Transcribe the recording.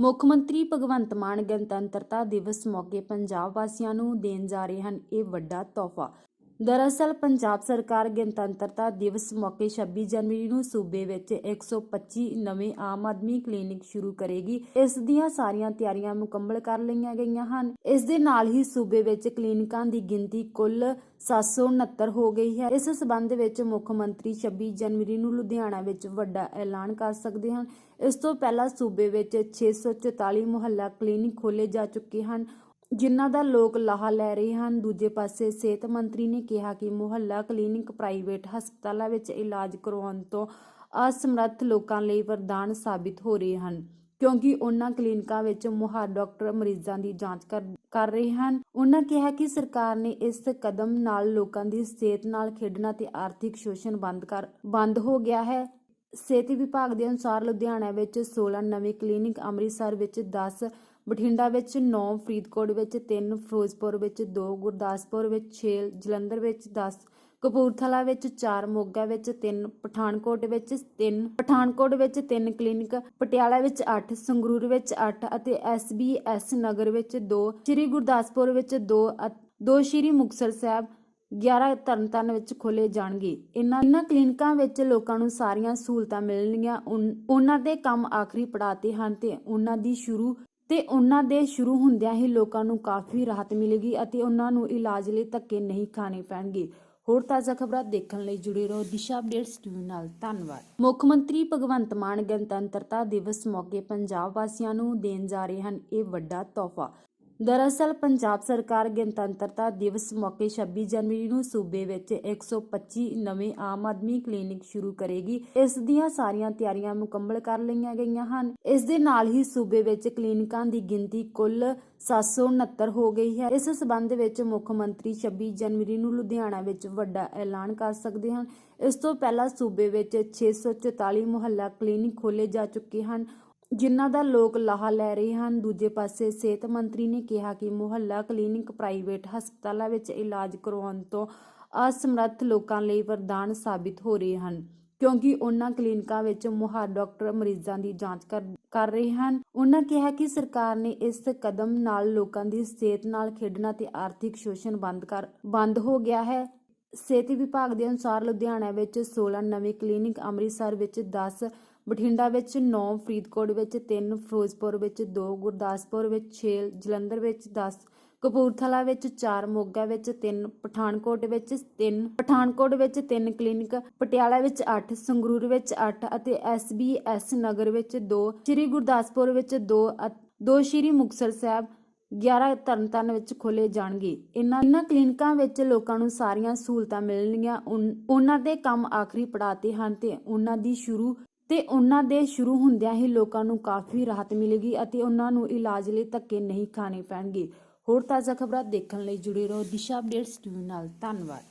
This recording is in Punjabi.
ਮੁੱਖ ਮੰਤਰੀ ਭਗਵੰਤ ਮਾਨ ਗਣਤੰਤਰਤਾ ਦਿਵਸ ਮੌਕੇ ਪੰਜਾਬ ਵਾਸੀਆਂ ਨੂੰ ਦੇਣ ਜਾ ਰਹੇ ਹਨ। ਇਹ ਵੱਡਾ ਤੋਹਫਾ ਦਰਅਸਲ ਪੰਜਾਬ ਸਰਕਾਰ ਗਣਤੰਤਰਤਾ ਦਿਵਸ ਮੌਕੇ 26 ਜਨਵਰੀ ਨੂੰ ਸੂਬੇ ਵਿੱਚ 125 ਨਵੇਂ ਆਮ ਆਦਮੀ ਕਲੀਨਿਕ ਸ਼ੁਰੂ ਕਰੇਗੀ। ਇਸ ਦੀਆਂ ਸਾਰੀਆਂ ਤਿਆਰੀਆਂ ਮੁਕੰਮਲ ਕਰ ਲਈਆਂ ਗਈਆਂ ਹਨ। ਇਸ ਦੇ ਨਾਲ ਹੀ ਸੂਬੇ ਵਿੱਚ ਕਲੀਨਿਕਾਂ ਦੀ ਗਿਣਤੀ ਕੁੱਲ 769 ਹੋ ਗਈ ਹੈ। ਇਸ ਸਬੰਧ ਵਿੱਚ ਮੁੱਖ ਮੰਤਰੀ 26 ਜਨਵਰੀ ਨੂੰ ਲੁਧਿਆਣਾ ਵਿੱਚ ਵੱਡਾ ਐਲਾਨ ਕਰ ਸਕਦੇ ਹਨ। ਇਸ ਤੋਂ ਪਹਿਲਾਂ ਸੂਬੇ ਵਿੱਚ 644 ਮੁਹੱਲਾ ਕਲੀਨਿਕ ਖੋਲੇ ਜਾ ਚੁੱਕੇ ਹਨ। ਜਿਨ੍ਹਾਂ ਦਾ ਲੋਕ ਲਾਹਾ ਲੈ ਰਹੇ ਹਨ, ਦੂਜੇ ਪਾਸੇ ਸਿਹਤ ਮੰਤਰੀ ਨੇ ਕਿਹਾ ਕਿ ਮੁਹੱਲਾ ਕਲੀਨਿਕ ਪ੍ਰਾਈਵੇਟ ਹਸਪਤਾਲਾਂ ਵਿੱਚ ਇਲਾਜ ਕਰਵਾਉਣ ਤੋਂ ਅਸਮਰੱਥ ਲੋਕਾਂ ਲਈ ਵਰਦਾਨ ਸਾਬਿਤ ਹੋ ਰਹੇ ਹਨ, ਕਿਉਂਕਿ ਉਹਨਾਂ ਕਲੀਨਿਕਾਂ ਵਿੱਚ ਮੁਹਾਰ ਡਾਕਟਰ ਮਰੀਜ਼ਾਂ ਦੀ ਜਾਂਚ ਕਰ ਕਰ ਰਹੇ ਹਨ। ਉਹਨਾਂ ਕਿਹਾ ਕਿ ਸਰਕਾਰ ਨੇ ਇਸ ਕਦਮ ਨਾਲ ਲੋਕਾਂ ਦੀ ਸਿਹਤ ਨਾਲ ਖੇਡਣਾ ਤੇ ਆਰਥਿਕ ਸ਼ੋਸ਼ਣ ਬੰਦ ਕਰ, ਬੰਦ ਹੋ ਗਿਆ ਹੈ। ਸਿਹਤ ਵਿਭਾਗ ਦੇ ਅਨੁਸਾਰ ਲੁਧਿਆਣਾ ਵਿੱਚ 16 ਨਵੇਂ ਕਲੀਨਿਕ ਅੰਮ੍ਰਿਤਸਰ ਵਿੱਚ 10 ਬਠਿੰਡਾ ਵਿੱਚ 9 ਫਰੀਦਕੋਟ ਵਿੱਚ 3 ਫਿਰੋਜ਼ਪੁਰ ਵਿੱਚ 2 ਗੁਰਦਾਸਪੁਰ ਵਿੱਚ 6 ਜਲੰਧਰ ਵਿੱਚ 10 ਕਪੂਰਥਲਾ ਵਿੱਚ 4 ਮੋਗਾ ਵਿੱਚ 3 ਪਠਾਨਕੋਟ ਵਿੱਚ 3 ਪਠਾਨਕੋਟ ਵਿੱਚ 3 ਕਲੀਨਿਕ, ਪਟਿਆਲਾ ਵਿੱਚ 8 ਸੰਗਰੂਰ ਵਿੱਚ 8 ਅਤੇ ਐਸਬੀਐਸ ਨਗਰ ਵਿੱਚ 2 ਸ੍ਰੀ ਗੁਰਦਾਸਪੁਰ ਵਿੱਚ 2 ਦੋ ਸ੍ਰੀ ਮੁਕਤਸਰ ਸਾਹਿਬ 11 ਤਰਨਤਾਰਨ ਵਿੱਚ ਖੋਲੇ ਜਾਣਗੇ। ਇਨ੍ਹਾਂ ਇਨ੍ਹਾਂ ਕਲੀਨਿਕਾਂ ਵਿੱਚ ਲੋਕਾਂ ਨੂੰ ਸਾਰੀਆਂ ਸਹੂਲਤਾਂ ਮਿਲਣਗੀਆਂ, ਉਨ- ਉਹਨਾਂ ਦੇ ਕੰਮ ਆਖਰੀ ਪੜਾਅ ਤੇ ਹਨ ਤੇ ਉਹਨਾਂ ਦੀ ਸ਼ੁਰੂ ਤੇ ਉਹਨਾਂ ਦੇ ਸ਼ੁਰੂ ਹੁੰਦਿਆਂ ਹੀ ਲੋਕਾਂ ਨੂੰ ਕਾਫੀ ਰਾਹਤ ਮਿਲੇਗੀ ਅਤੇ ਉਹਨਾਂ ਨੂੰ ਇਲਾਜ ਲਈ ਧੱਕੇ ਨਹੀਂ ਖਾਣੇ ਪੈਣਗੇ। ਹੋਰ ਤਾਜ਼ਾ ਖਬਰਾਂ ਦੇਖਣ ਲਈ ਜੁੜੇ ਰਹੋ ਦਿਸ਼ਾ ਅਪਡੇਟਸ ਟੀਵੀ ਨਾਲ। ਧੰਨਵਾਦ। ਮੁੱਖ ਮੰਤਰੀ ਭਗਵੰਤ ਮਾਨ ਗਣਤੰਤਰਤਾ ਦਿਵਸ ਮੌਕੇ ਪੰਜਾਬ ਵਾਸੀਆਂ ਨੂੰ ਦੇਣ ਜਾ ਰਹੇ ਹਨ। ਇਹ ਵੱਡਾ ਤੋਹਫਾ। ਦਰਅਸਲ ਪੰਜਾਬ ਸਰਕਾਰ ਗਣਤੰਤਰਤਾ ਦਿਵਸ ਮੌਕੇ 26 ਜਨਵਰੀ ਨੂੰ ਸੂਬੇ ਵਿੱਚ 125 ਨਵੇਂ ਆਮ ਆਦਮੀ ਕਲੀਨਿਕ ਸ਼ੁਰੂ ਕਰੇਗੀ। ਇਸ ਦੀਆਂ ਸਾਰੀਆਂ ਤਿਆਰੀਆਂ ਮੁਕੰਮਲ ਕਰ ਲਈਆਂ ਗਈਆਂ ਹਨ। ਇਸ ਦੇ ਨਾਲ ਹੀ ਸੂਬੇ ਵਿੱਚ ਕਲੀਨਿਕਾਂ ਦੀ ਗਿਣਤੀ ਕੁੱਲ 769 ਹੋ ਗਈ ਹੈ। ਇਸ ਸਬੰਧ ਵਿੱਚ ਮੁੱਖ ਮੰਤਰੀ 26 ਜਨਵਰੀ ਨੂੰ ਲੁਧਿਆਣਾ ਵਿੱਚ ਵੱਡਾ ਐਲਾਨ ਕਰ ਸਕਦੇ ਹਨ। ਇਸ ਤੋਂ ਪਹਿਲਾਂ ਸੂਬੇ ਵਿੱਚ 644 ਮੁਹੱਲਾ ਕਲੀਨਿਕ ਖੋਲੇ ਜਾ ਚੁੱਕੇ ਹਨ। ਜਿਨ੍ਹਾਂ ਦਾ ਲੋਕ ਲਾਹਾ ਲੈ ਰਹੇ ਹਨ, ਦੂਜੇ ਪਾਸੇ ਸਿਹਤ ਮੰਤਰੀ ਨੇ ਕਿਹਾ ਕਿ ਮੁਹੱਲਾ ਕਲੀਨਿਕ ਪ੍ਰਾਈਵੇਟ ਹਸਪਤਾਲਾਂ ਵਿੱਚ ਇਲਾਜ ਕਰਵਾਉਣ ਤੋਂ ਅਸਮਰੱਥ ਲੋਕਾਂ ਲਈ ਵਰਦਾਨ ਸਾਬਿਤ ਹੋ ਰਹੇ ਹਨ, ਕਿਉਂਕਿ ਉਹਨਾਂ ਕਲੀਨਿਕਾਂ ਵਿੱਚ ਮੁਹਾਰ ਡਾਕਟਰ ਮਰੀਜ਼ਾਂ ਦੀ ਜਾਂਚ ਕਰ ਕਰ ਰਹੇ ਹਨ। ਉਹਨਾਂ ਕਿਹਾ ਕਿ ਸਰਕਾਰ ਨੇ ਇਸ ਕਦਮ ਨਾਲ ਲੋਕਾਂ ਦੀ ਸਿਹਤ ਨਾਲ ਖੇਡਣਾ ਤੇ ਆਰਥਿਕ ਸ਼ੋਸ਼ਣ ਬੰਦ ਕਰ, ਬੰਦ ਹੋ ਗਿਆ ਹੈ। ਸਿਹਤ ਵਿਭਾਗ ਦੇ ਅਨੁਸਾਰ ਲੁਧਿਆਣਾ ਵਿੱਚ 16 ਨਵੇਂ ਕਲੀਨਿਕ ਅੰਮ੍ਰਿਤਸਰ ਵਿੱਚ 10 ਬਠਿੰਡਾ ਵਿੱਚ 9 ਫਰੀਦਕੋਟ ਵਿੱਚ 3 ਫਿਰੋਜ਼ਪੁਰ ਵਿੱਚ 2 ਗੁਰਦਾਸਪੁਰ ਵਿੱਚ 6 ਜਲੰਧਰ ਵਿੱਚ 10 ਕਪੂਰਥਲਾ ਵਿੱਚ 4 ਮੋਗਾ ਵਿੱਚ 3 ਪਠਾਨਕੋਟ ਵਿੱਚ 3 ਪਠਾਨਕੋਟ ਵਿੱਚ 3 ਕਲੀਨਿਕ, ਪਟਿਆਲਾ ਵਿੱਚ 8 ਸੰਗਰੂਰ ਵਿੱਚ 8 ਅਤੇ ਐਸਬੀਐਸ ਨਗਰ ਵਿੱਚ 2 ਸ੍ਰੀ ਗੁਰਦਾਸਪੁਰ ਵਿੱਚ 2 ਦੋ ਸ੍ਰੀ ਮੁਕਤਸਰ ਸਾਹਿਬ 11 ਤਰਨਤਾਰਨ ਵਿੱਚ ਖੋਲੇ ਜਾਣਗੇ। ਇਨ੍ਹਾਂ ਇਨ੍ਹਾਂ ਕਲੀਨਿਕਾਂ ਵਿੱਚ ਲੋਕਾਂ ਨੂੰ ਸਾਰੀਆਂ ਸਹੂਲਤਾਂ ਮਿਲਣਗੀਆਂ, ਉਨ- ਉਹਨਾਂ ਦੇ ਕੰਮ ਆਖਰੀ ਪੜਾਅ ਤੇ ਹਨ ਤੇ ਉਹਨਾਂ ਦੀ ਸ਼ੁਰੂ ਤੇ ਉਹਨਾਂ ਦੇ ਸ਼ੁਰੂ ਹੁੰਦਿਆਂ ਹੀ ਲੋਕਾਂ ਨੂੰ ਕਾਫੀ ਰਾਹਤ ਮਿਲੇਗੀ ਅਤੇ ਉਹਨਾਂ ਨੂੰ ਇਲਾਜ ਲਈ ਧੱਕੇ ਨਹੀਂ ਖਾਣੇ ਪੈਣਗੇ। ਹੋਰ ਤਾਜ਼ਾ ਖਬਰਾਂ ਦੇਖਣ ਲਈ ਜੁੜੇ ਰਹੋ ਦਿਸ਼ਾ ਅਪਡੇਟਸ ਟੀਵੀ ਨਾਲ। ਧੰਨਵਾਦ।